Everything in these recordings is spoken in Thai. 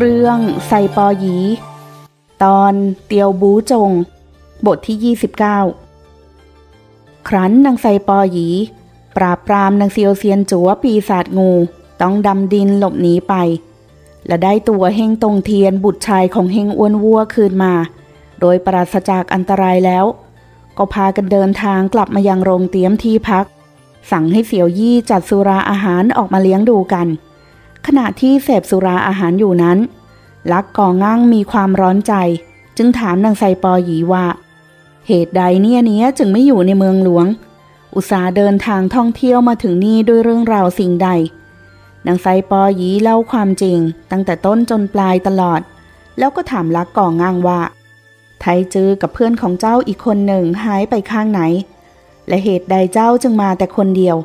เรื่องไซปอหยี ตอนเตียวบูจง บทที่ 29 ครั้นนางไซปอหยี ปราบปรามนางเซียวเซียนจัวปีศาจงู ต้องดำดินหลบหนีไป และได้ตัวเฮงตงเทียนบุตรชายของเฮงอ้วนวัวคืนมา โดยปราศจากอันตรายแล้ว ก็พากันเดินทางกลับมายังโรงเตี๊ยมที่พัก สั่งให้เสี่ยวยี่จัดสุราอาหารออกมาเลี้ยงดูกัน ขณะที่เสพสุราอาหารอยู่นั้น ลักกองั่งมีความร้อนใจ จึงถามนางไซปอหยีว่า เหตุใดเนี่ยเนี้ยจึงไม่อยู่ในเมืองหลวง อุตสาเดินทางท่องเที่ยวมาถึงนี่ด้วยเรื่องราวสิ่งใดนางไซปอหยีเล่าความจริง ตั้งแต่ต้นจนปลายตลอด แล้วก็ถามลักกองั่งว่า ไทจือกับเพื่อนของเจ้าอีกคนหนึ่งหายไปข้างไหน และเหตุใดเจ้าจึงมาแต่คนเดียว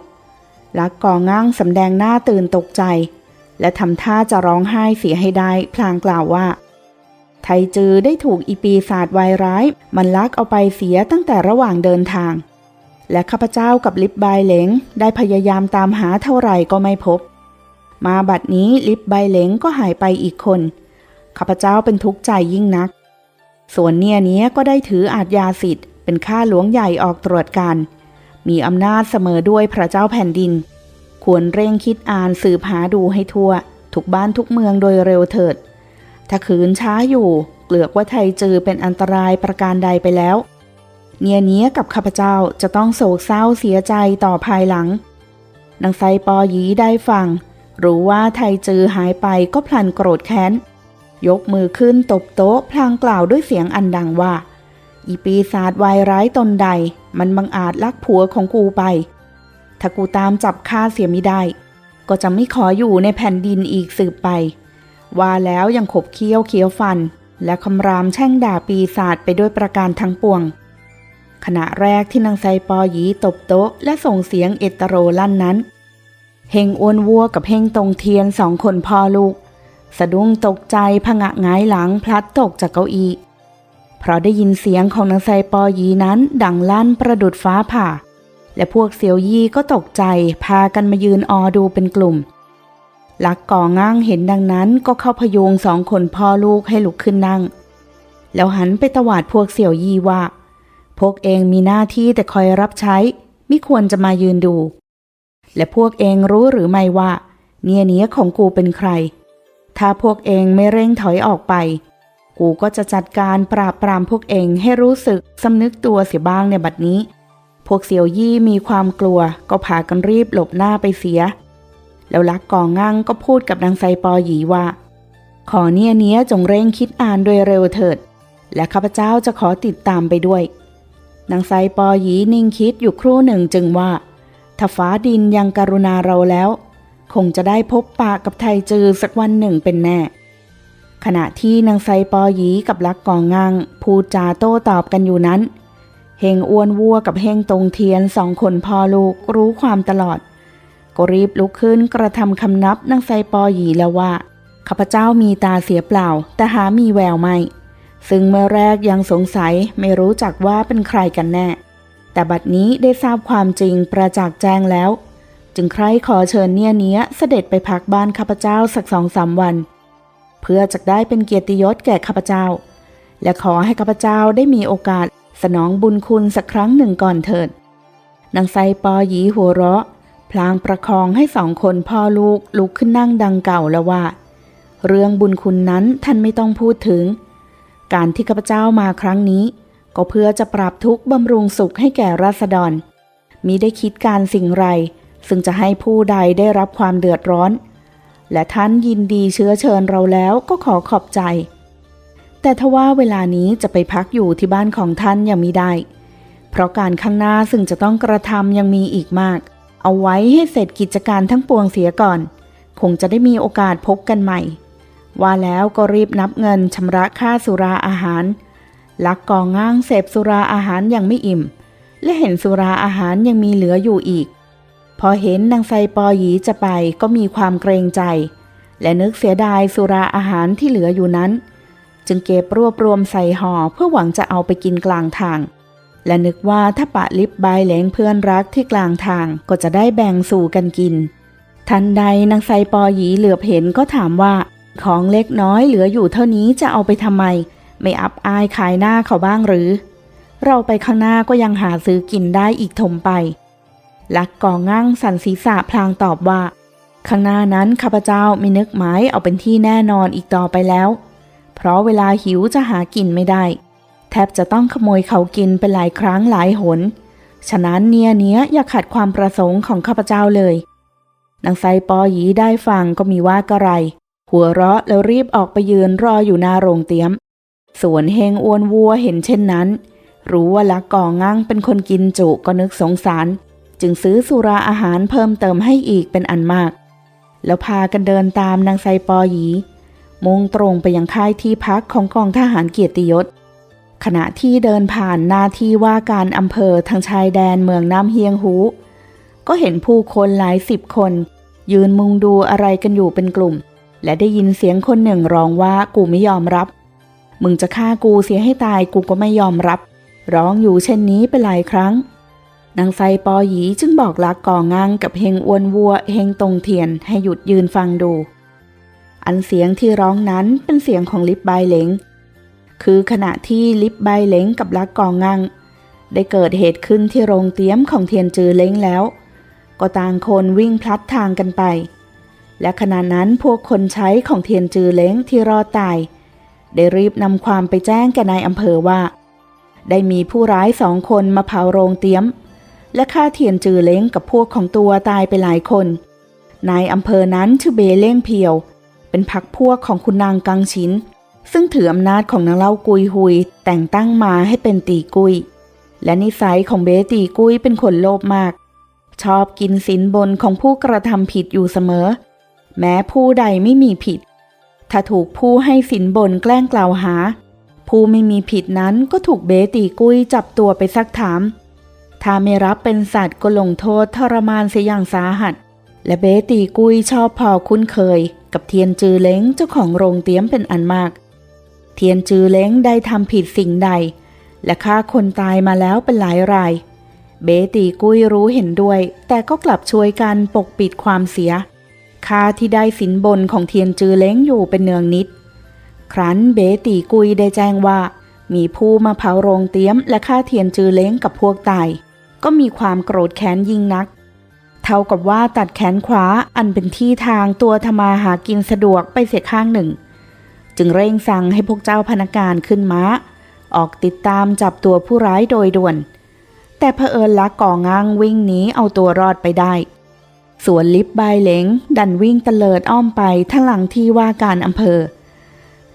ลักกองั่งสำแดงหน้าตื่นตกใจ และทำท่าจะร้องไห้เสียให้ได้ พลางกล่าวว่า ไทจือได้ถูกอีปีศาจวายร้าย มันลักเอาไปเสียตั้งแต่ระหว่างเดินทาง และข้าพเจ้ากับลิบบายเหลงได้พยายามตามหาเท่าไหร่ก็ไม่พบ มาบัดนี้ลิบบายเหลงก็หายไปอีกคนข้าพเจ้าเป็นทุกข์ใจยิ่งนัก ส่วนเนี่ยเนี้ยก็ได้ถืออาจยาสิทธิ์เป็นข้าหลวงใหญ่ออกตรวจการ มีอำนาจเสมอด้วยพระเจ้าแผ่นดิน ควรเร่งคิดอ่านสืบหาดูให้ทั่ว ทุกบ้านทุกเมืองโดยเร็วเถิด ถ้าขืนช้าอยู่ เกลือกว่าไทยจือเป็นอันตรายประการใดไปแล้ว เนียเนี้ยกับข้าพเจ้าจะต้องโศกเศร้าเสียใจต่อภายหลังนางไซปอยีได้ฟัง รู้ว่าไทยจือหายไปก็พลันโกรธแค้น ยกมือขึ้นตบโต๊ะพลางกล่าวด้วยเสียงอันดังว่า อีปีศาจวายร้ายตนใด มันบังอาจลักผัวของกูไป ถ้ากูตามจับฆ่าเสียไม่ได้ ก็จะไม่ขออยู่ในแผ่นดินอีกสืบไป ว่าแล้วยังขบเคี้ยวเคี้ยวฟัน และคำรามแช่งด่าปีศาจไปด้วยประการทั้งปวง ขณะแรกที่นางไซปอหยีตบโต๊ะ และส่งเสียงเอตโรลั่นนั้นเฮงอ้วนวัวกับเฮงตรงเทียนสองคนพ่อลูก สะดุ้งตกใจผงะงายหลังพลัดตกจากเก้าอี้เพราะได้ยินเสียงของนางไซปอหยีนั้นดังลั่นประดุดฟ้าผ่า และพวกเซียวยี่ก็ตกใจพากันมายืนออดูเป็นกลุ่ม ลักก่อง้างเห็นดังนั้นก็เข้าพยุงสองคนพ่อลูกให้ลุกขึ้นนั่ง แล้วหันไปตวาดพวกเสี่ยวยี่ว่า พวกเองมีหน้าที่แต่คอยรับใช้ ไม่ควรจะมายืนดู และพวกเองรู้หรือไม่ว่า เนี่ยเนี้ยของกูเป็นใคร ถ้าพวกเองไม่เร่งถอยออกไป กูก็จะจัดการปราบปรามพวกเองให้รู้สึกสำนึกตัวเสียบ้างในบัดนี้ พวกเสี่ยวยี่มีความกลัวก็พากันรีบหลบหน้าไปเสีย แล้วลักกองงั่งก็พูดกับนางไซปอหยีว่า ขอเนี่ยเนี้ยจงเร่งคิดอ่านโดยเร็วเถิด และข้าพเจ้าจะขอติดตามไปด้วย นางไซปอหยีนิ่งคิดอยู่ครู่หนึ่งจึงว่า ถ้าฟ้าดินยังกรุณาเราแล้ว คงจะได้พบปะกับไทจือสักวันหนึ่งเป็นแน่ ขณะที่นางไซปอหยีกับลักกองงังพูดจาโต้ตอบกันอยู่นั้น เฮงอ้วนวัวกับเฮงตรงเทียนสองคนพ่อลูกรู้ความตลอด ก็รีบลุกขึ้นกระทำคำนับนางไซปอหยีแล้วว่าข้าพเจ้ามีตาเสียเปล่า แต่หามีแววไม่ ซึ่งเมื่อแรกยังสงสัยไม่รู้จักว่าเป็นใครกันแน่ แต่บัดนี้ได้ทราบความจริงประจักษ์แจ้งแล้ว จึงใครขอเชิญเนี่ยเนี้ยเสด็จไปพักบ้านข้าพเจ้าสักสองสามวัน เพื่อจะได้เป็นเกียรติยศแก่ข้าพเจ้า และขอให้ข้าพเจ้าได้มีโอกาส สนองบุญคุณสักครั้งหนึ่งก่อนเถิดนางไซปอหยีหัวเราะ พลางประคองให้สองคนพ่อลูกลุกขึ้นนั่งดังเก่าแล้วว่า เรื่องบุญคุณนั้นท่านไม่ต้องพูดถึง การที่ข้าพเจ้ามาครั้งนี้ ก็เพื่อจะปรับทุกข์บำรุงสุขให้แก่ราษฎรมิได้คิดการสิ่งไร ซึ่งจะให้ผู้ใดได้รับความเดือดร้อน และท่านยินดีเชื้อเชิญเราแล้วก็ขอขอบใจ แต่ทว่าเวลานี้จะไปพักอยู่ที่บ้านของท่านยังมิได้ เพราะการข้างหน้าซึ่งจะต้องกระทำยังมีอีกมาก เอาไว้ให้เสร็จกิจการทั้งปวงเสียก่อน คงจะได้มีโอกาสพบกันใหม่ ว่าแล้วก็รีบนับเงินชำระค่าสุราอาหาร ลักกองง้างเสพสุราอาหารยังไม่อิ่ม และเห็นสุราอาหารยังมีเหลืออยู่อีก พอเห็นนางไซปอหยีจะไปก็มีความเกรงใจ และนึกเสียดายสุราอาหารที่เหลืออยู่นั้น จึงเก็บรวบรวมใส่ห่อเพื่อหวังจะเอาไปกินกลางทาง และนึกว่าถ้าปะลิบบายเหลงเพื่อนรักที่กลางทางก็จะได้แบ่งสู่กันกิน ทันใดนางไซปอหยีเหลือบเห็นก็ถามว่า ของเล็กน้อยเหลืออยู่เท่านี้จะเอาไปทำไม ไม่อับอายขายหน้าเขาบ้างหรือ เราไปข้างหน้าก็ยังหาซื้อกินได้อีกถมไป ลักกองั่งสันศีรษะพลางตอบว่า ข้างหน้านั้นข้าพเจ้าไม่นึกหมายเอาเป็นที่แน่นอนอีกต่อไปแล้ว เพราะเวลาหิวจะหากินไม่ได้ แทบจะต้องขโมยเขากินเป็นหลายครั้งหลายหน ฉะนั้นเนี่ยเนี้ยอย่าขัดความประสงค์ของข้าพเจ้าเลย นางไซปอหยีได้ฟังก็มีว่ากระไร หัวเราะแล้วรีบออกไปยืนรออยู่หน้าโรงเตี๊ยมส่วนเฮงอ้วนวัวเห็นเช่นนั้น รู้ว่าลักก่องั่งเป็นคนกินจุก็นึกสงสาร จึงซื้อสุราอาหารเพิ่มเติมให้อีกเป็นอันมาก แล้วพากันเดินตามนางไซปอหยี มุ่งตรงไปยังค่ายที่พักของกองทหารเกียรติยศ ขณะที่เดินผ่านหน้าที่ว่าการอำเภอทางชายแดนเมืองน้ำเฮียงหูก็เห็นผู้คนหลายสิบคน ยืนมุงดูอะไรกันอยู่เป็นกลุ่ม และได้ยินเสียงคนหนึ่งร้องว่ากูไม่ยอมรับ มึงจะฆ่ากูเสียให้ตายกูก็ไม่ยอมรับ ร้องอยู่เช่นนี้เป็นหลายครั้งนางไซปอหยีจึงบอกลักก่องางกับเฮงอวนวัวเฮงตรงเทียนให้หยุดยืนฟังดู อันเสียงที่ร้องนั้นเป็นเสียงของลิปบเหลงคือขณะที่ลิปบเหลงกับลักกองางได้เกิดเหตุขึ้นที่โรงเตี้ยมของเทียนจือเล้งแล้ว ก็ต่างคนวิ่งพลัดทางกันไป และขณะนั้นพวกคนใช้ของเทียนจือเล้งที่รอดตาย ได้รีบนำความไปแจ้งแก่นายอำเภอว่า ได้มีผู้ร้ายสองคนมาเผาโรงเตี้ยม และฆ่าเทียนจือเล้งกับพวกของตัวตายไปหลายคนนายอำเภอนั้นชื่อเบเล้งเพียว เป็นพักพวกของคุณนางกังชินซึ่งถืออำนาจของนางเล่ากุยหุย แต่งตั้งมาให้เป็นตีกุย และนิสัยของเบตีกุยเป็นคนโลภมาก ชอบกินสินบนของผู้กระทำผิดอยู่เสมอ แม้ผู้ใดไม่มีผิด ถ้าถูกผู้ให้สินบนแกล้งกล่าวหา ผู้ไม่มีผิดนั้นก็ถูกเบตีกุยจับตัวไปซักถาม ถ้าไม่รับเป็นสัตว์ก็ลงโทษทรมานเสียอย่างสาหัส และเบตีกุยชอบพอคุ้นเคย กับเทียนจือเล้งเจ้าของโรงเตี้ยมเป็นอันมาก เทียนจือเล้งได้ทำผิดสิ่งใด และฆ่าคนตายมาแล้วเป็นหลายราย เบตีกุยรู้เห็นด้วย แต่ก็กลับช่วยกันปกปิดความเสียค่าที่ได้สินบนของเทียนจือเล้งอยู่เป็นเนืองนิด ครั้นเบตีกุยได้แจ้งว่า มีผู้มาเผาโรงเตี้ยมและฆ่าเทียนจือเล้งกับพวกตาย ก็มีความโกรธแค้นยิ่งนัก เท่ากับว่าตัดแขนขวาอันเป็นที่ทางตัวธมาหากินสะดวกไปเสียข้างหนึ่ง จึงเร่งสั่งให้พวกเจ้าพนักงานขึ้นม้า ออกติดตามจับตัวผู้ร้ายโดยด่วน แต่เผอิญลักก่องางวิ่งหนีเอาตัวรอดไปได้ ส่วนลิฟบายเหลงดันวิ่งเตลิดอ้อมไปทางหลังที่ว่าการอำเภอ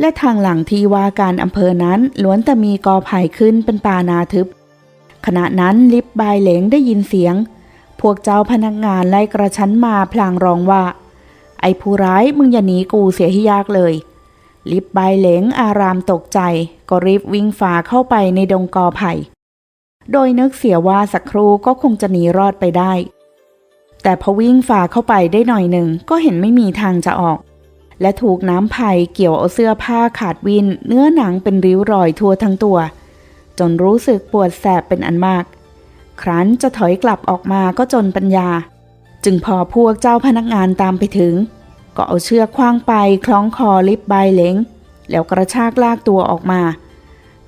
และทางหลังที่ว่าการอำเภอนั้นล้วนแต่มีกอไผ่ขึ้นเป็นป่านาทึบขณะนั้นลิฟบายเหลงได้ยินเสียง พวกเจ้าพนักงานไล่กระชั้นมาพลางร้องว่า ไอ้ผู้ร้ายมึงอย่าหนีกูเสียให้ยากเลย ลิบายเหลงอารามตกใจ ก็รีบวิ่งฝ่าเข้าไปในดงกอไผ่ โดยนึกเสียว่าสักครู่ก็คงจะหนีรอดไปได้ แต่พอวิ่งฝ่าเข้าไปได้หน่อยหนึ่งก็เห็นไม่มีทางจะออก และถูกน้ำไผ่เกี่ยวเอาเสื้อผ้าขาดวิน เนื้อหนังเป็นริ้วรอยทั่วทั้งตัว จนรู้สึกปวดแสบเป็นอันมาก ครั้นจะถอยกลับออกมาก็จนปัญญา จึงพอพวกเจ้าพนักงานตามไปถึง ก็เอาเชือกคว้างไปคล้องคอลิฟบายเหลงแล้วกระชากลากตัวออกมา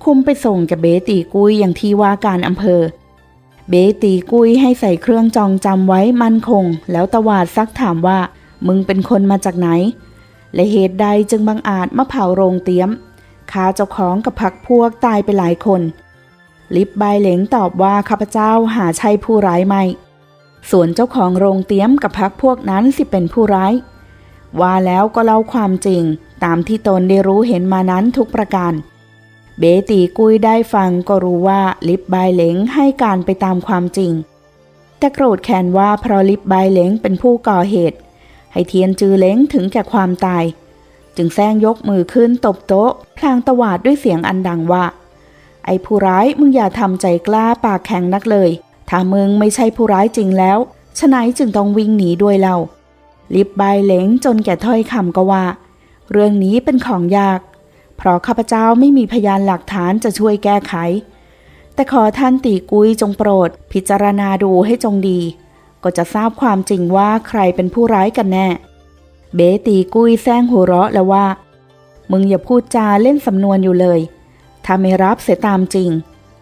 คุมไปส่งกับเบตีกุยอย่างที่ว่าการอำเภอ เบตีกุยให้ใส่เครื่องจองจำไว้มั่นคง แล้วตวาดซักถามว่า มึงเป็นคนมาจากไหน และเหตุใดจึงบังอาจมาเผาโรงเตี้ยมฆ่าเจ้าของกับพักพวกตายไปหลายคน ลิบบเหลงตอบว่าข้าพเจ้าหาใช่ผู้ร้ายไม่ ส่วนเจ้าของโรงเตี้ยมกับพักพวกนั้นสิเป็นผู้ร้าย ว่าแล้วก็เล่าความจริง ตามที่ตนได้รู้เห็นมานั้นทุกประการ เบตีกุยได้ฟังก็รู้ว่าลิบบเหลงให้การไปตามความจริง แต่โกรธแค้นว่าเพราะลิบบเหลงเป็นผู้ก่อเหตุ ให้เทียนจือเหลงถึงแก่ความตาย จึงแซงยกมือขึ้นตบโต๊ะพลางตวาดด้วยเสียงอันดังว่า ไอ้ผู้ร้ายมึงอย่าทำใจกล้าปากแข็งนักเลย ถ้ามึงไม่ใช่ผู้ร้ายจริงแล้วฉะไหนจึงต้องวิ่งหนีด้วยเรา ลิบบายเหลงจนแก่ถ้อยคำก็ว่า เรื่องนี้เป็นของยาก เพราะข้าพเจ้าไม่มีพยานหลักฐานจะช่วยแก้ไข แต่ขอท่านตีกุยจงโปรด พิจารณาดูให้จงดี ก็จะทราบความจริงว่าใครเป็นผู้ร้ายกันแน่ เบตีกุยแซงหัวเราะแล้วว่า มึงอย่าพูดจาเล่นสำนวนอยู่เลย ถ้าไม่รับเสียตามจริง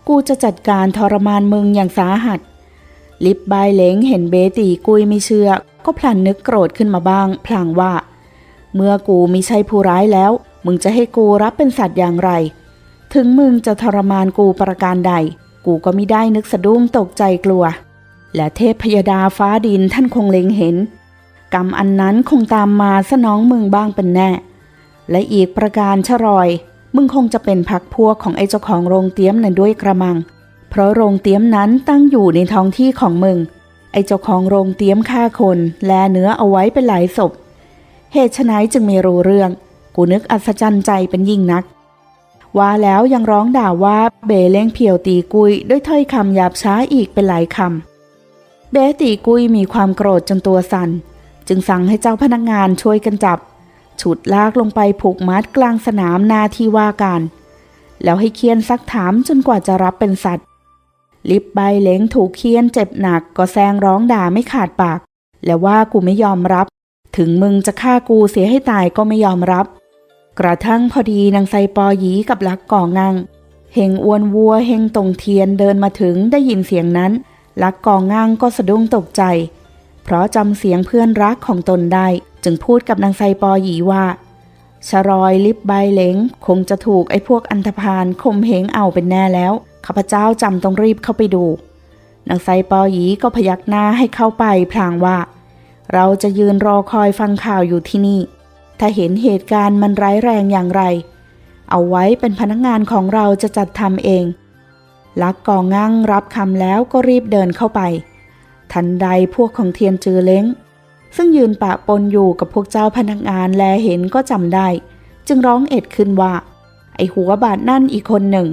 กูจะจัดการทรมานมึงอย่างสาหัส ลิบบายเหลงเห็นเบตีกุยไม่เชื่อ ก็พลันนึกโกรธขึ้นมาบ้าง พลางว่า เมื่อกูมิใช่ผู้ร้ายแล้ว มึงจะให้กูรับเป็นสัตว์อย่างไร ถึงมึงจะทรมานกูประการใด กูก็ไม่ได้นึกสะดุ้งตกใจกลัว และเทพพยดาฟ้าดินท่านคงเล็งเห็น กรรมอันนั้นคงตามมาสนองมึงบ้างเป็นแน่ และอีกประการชะรอย มึงคงจะเป็นพักพวกของไอ้เจ้าของโรงเตี้ยมนั่นด้วยกระมัง เพราะโรงเตี้ยมนั้นตั้งอยู่ในท้องที่ของมึง ไอ้เจ้าของโรงเตี้ยมฆ่าคนแลเนื้อเอาไว้เป็นหลายศพ เหตุไฉนจึงไม่รู้เรื่อง กูนึกอัศจรรย์ใจเป็นยิ่งนัก ว่าแล้วยังร้องด่าว่าเบเล้งเพียวตีกุยด้วยถ้อยคำหยาบช้าอีกเป็นหลายคำ เบตีกุยมีความโกรธจนตัวสั่น จึงสั่งให้เจ้าพนักงานช่วยกันจับ ฉุดลากลงไปผูกมัดกลางสนามนาที่ว่าการ แล้วให้เคียนซักถามจนกว่าจะรับเป็นสัตว์ ลิบใบเหลงถูกเคียนเจ็บหนักก็แซงร้องด่าไม่ขาดปาก แล้วว่ากูไม่ยอมรับ ถึงมึงจะฆ่ากูเสียให้ตายก็ไม่ยอมรับ กระทั่งพอดีนางไซปอหยีกับลักก่องังเฮงอวนวัวเฮงตรงเทียนเดินมาถึงได้ยินเสียงนั้น ลักก่องังก็สะดุ้งตกใจ เพราะจำเสียงเพื่อนรักของตนได้ จึงพูดกับนางไซปอหยีว่าชรอยลิบใบเหลงคงจะถูกไอ้พวกอันธพาลข่มเหงเอาเป็นแน่แล้วข้าพเจ้าจำต้องรีบเข้าไปดูนางไซปอหยีก็พยักหน้าให้เข้าไปพลางว่า เราจะยืนรอคอยฟังข่าวอยู่ที่นี่ ถ้าเห็นเหตุการณ์มันร้ายแรงอย่างไร เอาไว้เป็นพนักงานของเราจะจัดทำเอง ลักกองั่งรับคำแล้วก็รีบเดินเข้าไป ทันใดพวกของเทียนจือเล้ง ซึ่งยืนปะปนอยู่กับพวกเจ้าพนักงานแลเห็นก็จำได้ จึงร้องเอ็ดขึ้นว่า ไอหัวบาดนั่นอีกคนหนึ่ง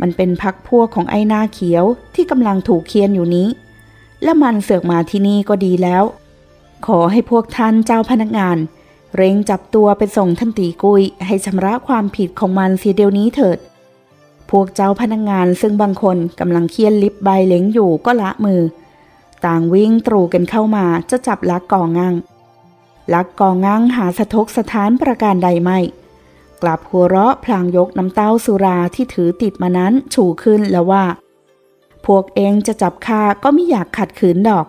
มันเป็นพักพวกของไอหน้าเขียวที่กำลังถูกเคียนอยู่นี้ และมันเสือกมาที่นี่ก็ดีแล้ว ขอให้พวกท่านเจ้าพนักงาน เร่งจับตัวไปส่งท่านตีกุย ให้ชำระความผิดของมันเสียเดี๋ยวนี้เถิด พวกเจ้าพนักงานซึ่งบางคนกำลังเคียนลิบใบเหลงอยู่ก็ละมือ ต่างวิ่งตรูกันเข้ามาจะจับลักกองงังลักกองงังหาสะทกสถานประการใดไม่ กลับหัวเราะพลางยกน้ำเต้าสุราที่ถือติดมานั้นฉูขึ้นแล้วว่า พวกเองจะจับข้าก็ไม่อยากขัดขืนดอก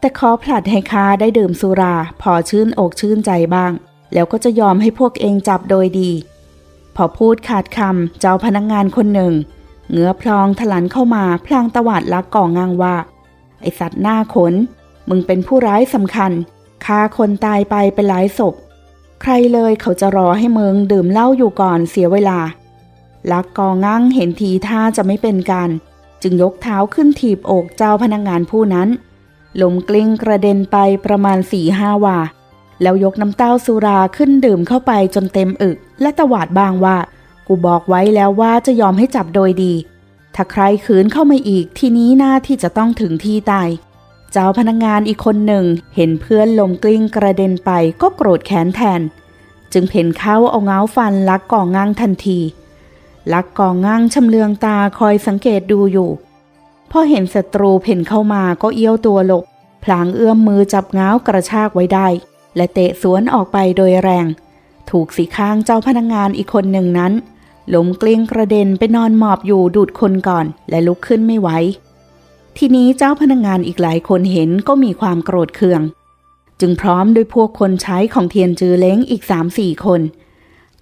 แต่ขอผลัดให้ข้าได้ดื่มสุราพอชื่นอกชื่นใจบ้าง แล้วก็จะยอมให้พวกเองจับโดยดี พอพูดขาดคำเจ้าพนักงงานคนหนึ่ง เงื้อพลองถลันเข้ามาพลางตวาดลักก่องงังว่า ไอสัตว์หน้าขน มึงเป็นผู้ร้ายสำคัญฆ่าคนตายไปเป็นหลายศพ ใครเลยเขาจะรอให้มึงดื่มเหล้าอยู่ก่อนเสียเวลา ลักกองั่งเห็นทีท่าจะไม่เป็นการ จึงยกเท้าขึ้นถีบอกเจ้าพนักงงานผู้นั้นลมกลิ้งกระเด็นไปประมาณสี่ห้าวาแล้วยกน้ำเต้าสุราขึ้นดื่มเข้าไปจนเต็มอึก และตวาดบางว่า กูบอกไว้แล้วว่าจะยอมให้จับโดยดี ถ้าใครขืนเข้ามาอีกทีนี้หน้าที่จะต้องถึงที่ตาย เจ้าพนักงงานอีกคนหนึ่ง เห็นเพื่อนลมกลิ้งกระเด็นไปก็โกรธแค้นแทน จึงเพ่นเข้าเอาเงาฟันลักก่องงั่งทันที ลักก่องงั่งชำเลืองตาคอยสังเกตดูอยู่พอเห็นศัตรูเพ่นเข้ามาก็เอี้ยวตัวหลบพลางเอื้อมมือจับเงากระชากไว้ได้ และเตะสวนออกไปโดยแรง ถูกสีข้างเจ้าพนักงงานอีกคนหนึ่งนั้น ล้มกลิ้งกระเด็นไปนอนหมอบอยู่ดูดคนก่อน และลุกขึ้นไม่ไหว ทีนี้เจ้าพนักงงานอีกหลายคนเห็นก็มีความโกรธเคือง จึงพร้อมด้วยพวกคนใช้ของเทียนจือเล้งอีกสามสี่คน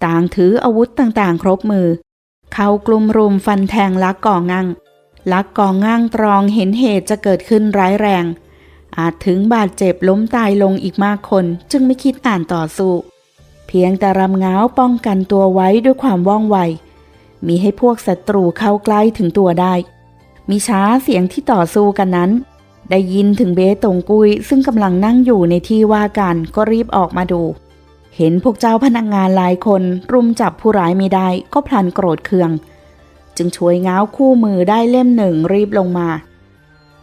ต่างถืออาวุธต่างๆ ครบมือ เข้ากลุ่มรุมฟันแทงลักก่องั่งลักก่องั่งตรองเห็นเหตุจะเกิดขึ้นร้ายแรง อาจถึงบาดเจ็บล้มตายลงอีกมากคน จึงไม่คิดอ่านต่อสู้ เพียงแต่รำง้าวป้องกันตัวไว้ด้วยความว่องไว มีให้พวกศัตรูเข้าใกล้ถึงตัวได้ มีช้าเสียงที่ต่อสู้กันนั้น ได้ยินถึงเบตงกุยซึ่งกำลังนั่งอยู่ในที่ว่ากันก็รีบออกมาดู เห็นพวกเจ้าพนักงานหลายคนรุมจับผู้ร้ายไม่ได้ก็พลันโกรธเคือง จึงช่วยง้าวคู่มือได้เล่มหนึ่งรีบลงมา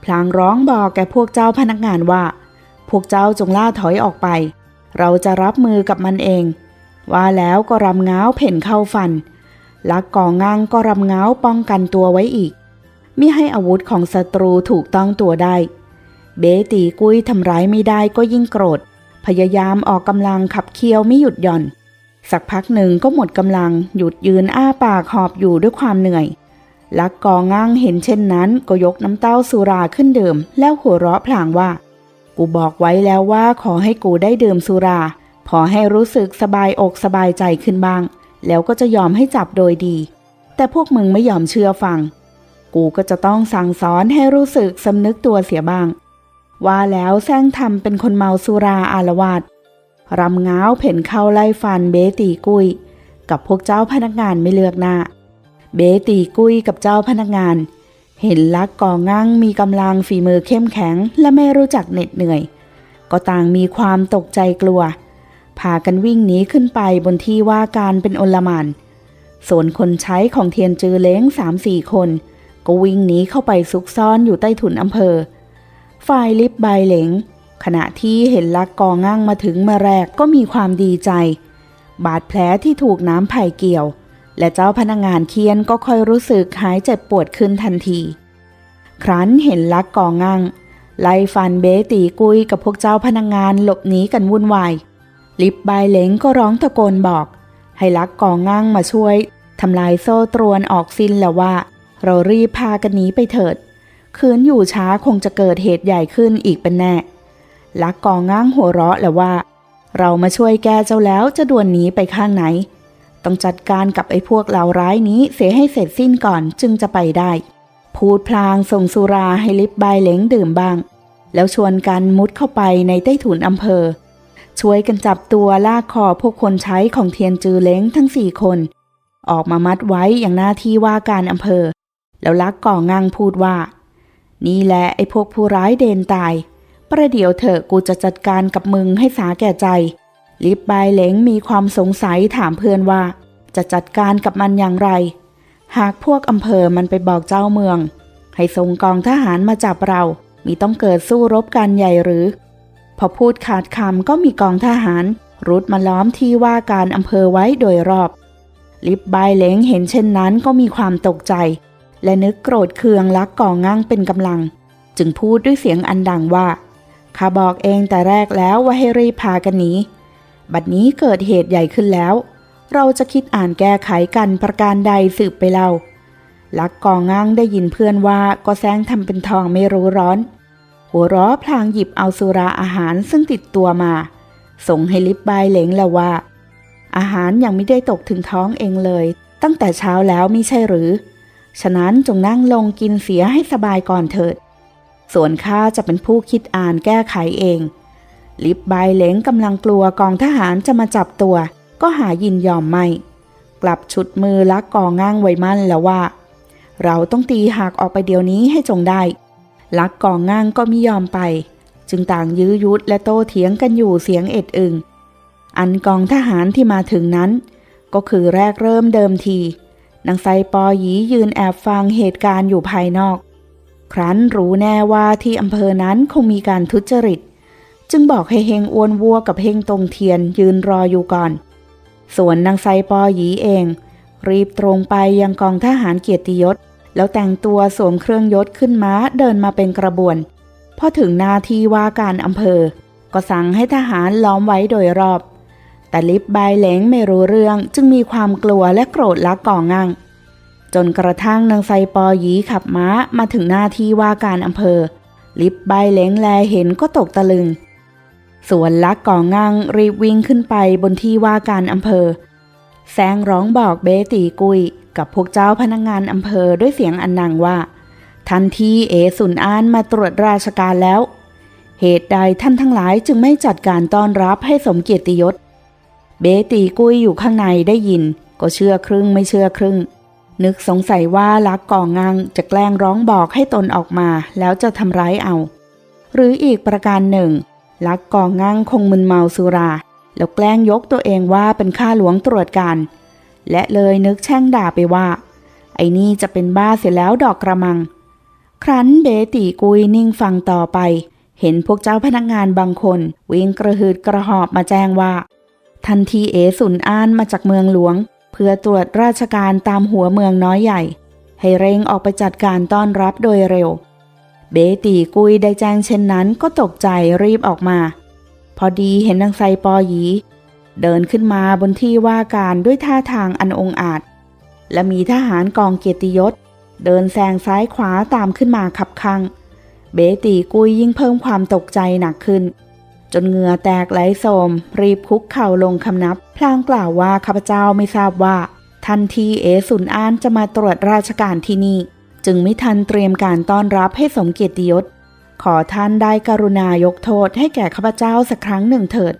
พลางร้องบอกแก่พวกเจ้าพนักงานว่า พวกเจ้าจงล่าถอยออกไป เราจะรับมือกับมันเอง ว่าแล้วก็รำง้าวเพ่นเข้าฟัน ลักก่องั่งก็รำง้าวป้องกันตัวไว้อีกมิให้อาวุธของศัตรูถูกต้องตัวได้ เบตีกุ้ยทำร้ายไม่ได้ก็ยิ่งโกรธ พยายามออกกำลังขับเคี้ยวไม่หยุดหย่อน สักพักหนึ่งก็หมดกำลังหยุดยืนอ้าปากหอบอยู่ด้วยความเหนื่อยลักกองั่งเห็นเช่นนั้นก็ยกน้ำเต้าสุราขึ้นดื่มแล้วหัวเราะพลางว่า กูบอกไว้แล้วว่าขอให้กูได้ดื่มสุรา พอให้รู้สึกสบายอกสบายใจขึ้นบ้าง แล้วก็จะยอมให้จับโดยดี แต่พวกมึงไม่ยอมเชื่อฟัง กูก็จะต้องสั่งสอนให้รู้สึกสำนึกตัวเสียบ้าง ว่าแล้วแซงทำเป็นคนเมาสุราอารวาดรำง้าวเพ่นเข้าไล่ฟันเบตีกุย กับพวกเจ้าพนักงานไม่เลือกหน้า เบตีกุยกับเจ้าพนักงาน เห็นลักก่องั่งมีกำลังฝีมือเข้มแข็ง และไม่รู้จักเหน็ดเหนื่อย ก็ต่างมีความตกใจกลัว พากันวิ่งหนีขึ้นไปบนที่ว่าการเป็นอลมานส่วนคนใช้ของเทียนจือเล้งสามสี่คน ก็วิ่งหนีเข้าไปซุกซ่อนอยู่ใต้ถุนอำเภอ ฝ่ายลิบใบเหลงขณะที่เห็นลักกองั่งมาถึงเมื่อแรกก็มีความดีใจ บาดแผลที่ถูกน้ำไผ่เกี่ยว และเจ้าพนักงานเคียนก็ค่อยรู้สึกหายเจ็บปวดขึ้นทันที ครั้นเห็นลักกองั่งไล่ฟันเบตีกุยกับพวกเจ้าพนักงานหลบหนีกันวุ่นวาย ลิบใบเหลงก็ร้องตะโกนบอก ให้ลักกองั่งมาช่วยทำลายโซ่ตรวนออกสิ้นแล้วว่า เรารีบพากันหนีไปเถิด คืนอยู่ช้าคงจะเกิดเหตุใหญ่ขึ้นอีกเป็นแน่ ลักกองั่งหัวเราะแล้วว่า เรามาช่วยแกเจ้าแล้วจะด่วนหนีไปข้างไหน ต้องจัดการกับไอ้พวกเหล่าร้ายนี้เสียให้เสร็จสิ้นก่อนจึงจะไปได้ พูดพลางส่งสุราให้ลิบใบเหลงดื่มบ้าง แล้วชวนกันมุดเข้าไปในใต้ถุนอำเภอ ช่วยกันจับตัวลากคอพวกคนใช้ของเทียนจือเล้งทั้งสี่คน ออกมามัดไว้อย่างหน้าที่ว่าการอำเภอ แล้วลักก่องังพูดว่า นี่แหละไอ้พวกผู้ร้ายเดนตาย ประเดี๋ยวเถอะกูจะจัดการกับมึงให้สาแก่ใจ ลิบบายเหลงมีความสงสัยถามเพื่อนว่า จะจัดการกับมันอย่างไร หากพวกอำเภอมันไปบอกเจ้าเมือง ให้ส่งกองทหารมาจับเรา มีต้องเกิดสู้รบกันใหญ่หรือ พอพูดขาดคำก็มีกองทหาร รุดมาล้อมที่ว่าการอำเภอไว้โดยรอบ ลิบบายเหลงเห็นเช่นนั้นก็มีความตกใจ และนึกโกรธเคืองลักก่องั่งเป็นกำลัง จึงพูดด้วยเสียงอันดังว่าข้าบอกเองแต่แรกแล้วว่าให้รีบพากันหนี บัดนี้เกิดเหตุใหญ่ขึ้นแล้ว เราจะคิดอ่านแก้ไขกันประการใดสืบไปเล่าลักกองงั่งได้ยินเพื่อนว่าก็แซงทำเป็นทองไม่รู้ร้อน หัวราะพลางหยิบเอาสุราอาหารซึ่งติดตัวมา ส่งให้ลิบบายเหลงแล้วว่า อาหารยังไม่ได้ตกถึงท้องเองเลย ตั้งแต่เช้าแล้วมิใช่หรือ ฉะนั้นจงนั่งลงกินเสียให้สบายก่อนเถิด ส่วนข้าจะเป็นผู้คิดอ่านแก้ไขเอง ลิบบายเหลงกำลังกลัวกองทหารจะมาจับตัว ก็หายินยอมไม่ กลับฉุดมือลักกองง่างไว้มั่นแล้วว่า เราต้องตีหากออกไปเดี๋ยวนี้ให้จงได้ ลักกองง่างก็ไม่ยอมไป จึงต่างยื้อยุดและโต้เถียงกันอยู่เสียงเอ็ดอึง อันกองทหารที่มาถึงนั้น ก็คือแรกเริ่มเดิมทีนางไซปอหยียืนแอบฟังเหตุการณ์อยู่ภายนอก ครั้นรู้แน่ว่าที่อำเภอนั้นคงมีการทุจริต จึงบอกให้เฮงอ้วนวัวกับเฮงตรงเทียนยืนรออยู่ก่อน ส่วนนางไซปอหยีเอง รีบตรงไปยังกองทหารเกียรติยศ แล้วแต่งตัวสวมเครื่องยศขึ้นม้าเดินมาเป็นกระบวน พอถึงหน้าที่ว่าการอำเภอ ก็สั่งให้ทหารล้อมไว้โดยรอบ แต่ลิบบายเหลงไม่รู้เรื่องจึงมีความกลัวและโกรธลักก่องั่งจนกระทั่งนางไซปอหยีขับม้ามาถึงหน้าที่ว่าการอำเภอ ลิบบายเหลงแลเห็นก็ตกตะลึง ส่วนลักก่องั่งรีบวิ่งขึ้นไปบนที่ว่าการอำเภอ แซงร้องบอกเบตีกุย กับพวกเจ้าพนักงงานอำเภอด้วยเสียงอันดังว่าทันทีเอสุนอานมาตรวจราชการแล้ว เหตุใดท่านทั้งหลายจึงไม่จัดการต้อนรับให้สมเกียรติยศ เบตีกุยอยู่ข้างในได้ยิน ก็เชื่อครึ่งไม่เชื่อครึ่ง นึกสงสัยว่าลักก่องังจะแกล้งร้องบอกให้ตนออกมาแล้วจะทำร้ายเอา หรืออีกประการหนึ่ง ลักก่องังคงมึนเมาสุรา แล้วแกล้งยกตัวเองว่าเป็นข้าหลวงตรวจการ และเลยนึกแช่งด่าไปว่า ไอ้นี่จะเป็นบ้าเสียแล้วดอกกระมัง ครั้นเบตีกุยนิ่งฟังต่อไป เห็นพวกเจ้าพนักงานบางคน วิ่งกระหืดกระหอบมาแจ้งว่า ทันทีเอสุนอ้านมาจากเมืองหลวง เพื่อตรวจราชการตามหัวเมืองน้อยใหญ่ ให้เร่งออกไปจัดการต้อนรับโดยเร็ว เบตีกุยได้แจ้งเช่นนั้นก็ตกใจรีบออกมา พอดีเห็นนางไซปอหยี เดินขึ้นมาบนที่ว่าการด้วยท่าทางอันองอาจ และมีทหารกองเกียรติยศ เดินแซงซ้ายขวาตามขึ้นมาขับคัง เบตีกุยยิ่งเพิ่มความตกใจหนักขึ้น จนเหงื่อแตกไหลโสม รีบคุกเข่าลงคำนับ พลางกล่าวว่าข้าพเจ้าไม่ทราบว่า ทันทีเอสุนอานจะมาตรวจราชการที่นี่ จึงไม่ทันเตรียมการต้อนรับให้สมเกียรติยศ ขอท่านได้กรุณายกโทษให้แก่ข้าพเจ้าสักครั้งหนึ่งเถิด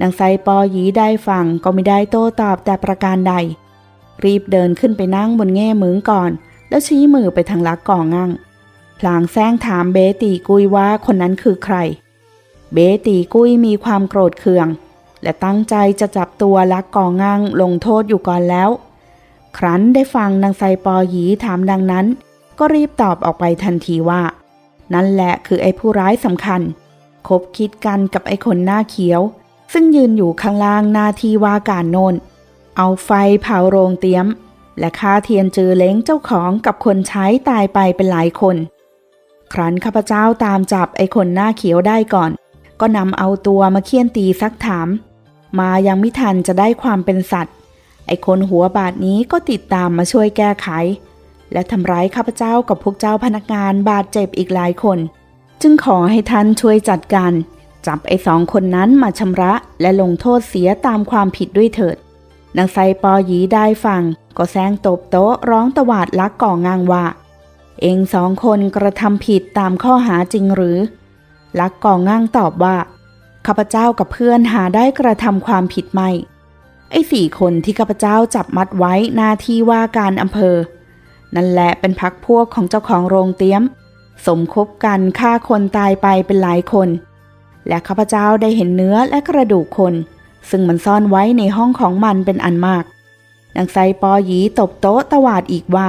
นางไซปอยีได้ฟังก็ไม่ได้โต้ตอบแต่ประการใด รีบเดินขึ้นไปนั่งบนแง่มือก่อน แล้วชี้มือไปทางลักก่องั่งพลางแซงถามเบตีกุยว่าคนนั้นคือใคร เบตีกุยมีความโกรธเคือง และตั้งใจจะจับตัวลักก่องั่งลงโทษอยู่ก่อนแล้ว ครั้นได้ฟังนางไซปอหยีถามดังนั้น ก็รีบตอบออกไปทันทีว่า นั่นแหละคือไอ้ผู้ร้ายสำคัญ คบคิดกันกับไอ้คนหน้าเขียว ซึ่งยืนอยู่ข้างล่างนาทีว่าการโนนเอาไฟเผาโรงเตี๊ยม และฆ่าเทียนจือเล้งเจ้าของกับคนใช้ตายไปเป็นหลายคน ครั้นข้าพเจ้าตามจับไอ้คนหน้าเขียวได้ก่อน ก็นำเอาตัวมาเคี่ยนตีซักถาม มายังไม่ทันจะได้ความเป็นสัตว์ ไอ้คนหัวบาดนี้ก็ติดตามมาช่วยแก้ไข และทำร้ายข้าพเจ้ากับพวกเจ้าพนักงานบาดเจ็บอีกหลายคน จึงขอให้ท่านช่วยจัดการ จับไอ้สองคนนั้นมาชำระและลงโทษเสียตามความผิดด้วยเถิดนางไซปอหยีได้ฟังก็แซงตบโต๊ะร้องตวาดลักก่องางว่า เองสองคนกระทำผิดตามข้อหาจริงหรือ ลักก่องางตอบว่าข้าพเจ้ากับเพื่อนหาได้กระทำความผิดไม่ ไอ้สี่คนที่ข้าพเจ้าจับมัดไว้หน้าที่ว่าการอำเภอ นั่นแหละเป็นพักพวกของเจ้าของโรงเตี้ยม สมคบกันฆ่าคนตายไปเป็นหลายคน และข้าพเจ้าได้เห็นเนื้อและกระดูกคน ซึ่งมันซ่อนไว้ในห้องของมันเป็นอันมากนางไซปอหยีตบโต๊ะตวาดอีกว่า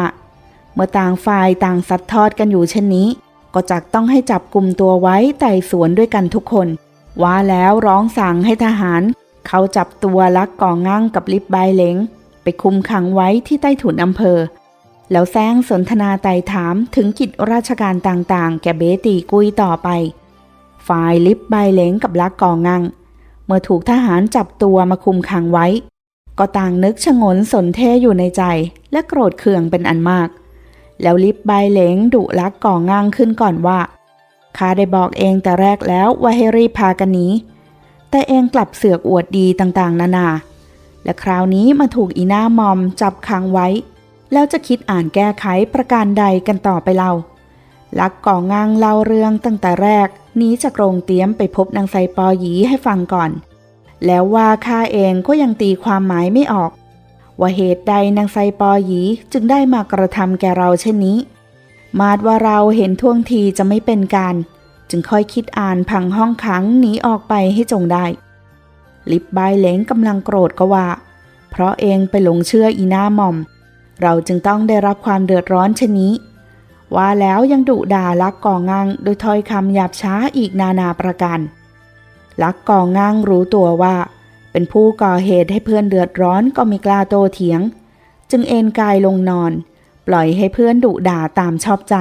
เมื่อต่างฝ่ายต่างสัดทอดกันอยู่เช่นนี้ ก็จักต้องให้จับกลุ่มตัวไว้ไต่สวนด้วยกันทุกคน ว่าแล้วร้องสั่งให้ทหาร เขาจับตัวลักก่องั่งกับลิบใบเหลงไปคุมขังไว้ที่ใต้ถุนอำเภอ แล้วแซงสนทนาไต่ถามถึงกิจราชการต่างๆ แก่เบตีกุยต่อไป ฝ่ายลิบใบเหลงกับลักก่องั่งเมื่อถูกทหารจับตัวมาคุมขังไว้ ก็ต่างนึกชงนสนเทอยู่ในใจและโกรธเคืองเป็นอันมาก แล้วลิบใบเหลงดุลักก่องั่งขึ้นก่อนว่าข้าได้บอกเองแต่แรกแล้วว่าให้รีบพากันหนี แต่เองกลับเสือกอวดดีต่างๆ นานา และคราวนี้มาถูกอีหน้ามอมจับขังไว้ แล้วจะคิดอ่านแก้ไขประการใดกันต่อไปเล่าลักก่องางเล่าเรื่องตั้งแต่แรกนีจากโรงเตี้ยมไปพบนางไซปอหยีให้ฟังก่อน แล้วว่าข้าเองก็ยังตีความหมายไม่ออก ว่าเหตุใดนางไซปอหยีจึงได้มากระทำแก่เราเช่นนี้ มาดว่าเราเห็นท่วงทีจะไม่เป็นการ จึงค่อยคิดอ่านพังห้องขังหนีออกไปให้จงได้ ลิบใบเหลงกำลังโกรธก็ว่า เพราะเองไปหลงเชื่ออีหน้าหม่อม เราจึงต้องได้รับความเดือดร้อนชนนี้ ว่าแล้วยังดุด่าลักก่องังโดยถ้อยคำหยาบช้าอีกนานาประการ ลักก่องังรู้ตัวว่า เป็นผู้ก่อเหตุให้เพื่อนเดือดร้อนก็ไม่กล้าโตเถียง จึงเอนกายลงนอน ปล่อยให้เพื่อนดุด่าตามชอบใจ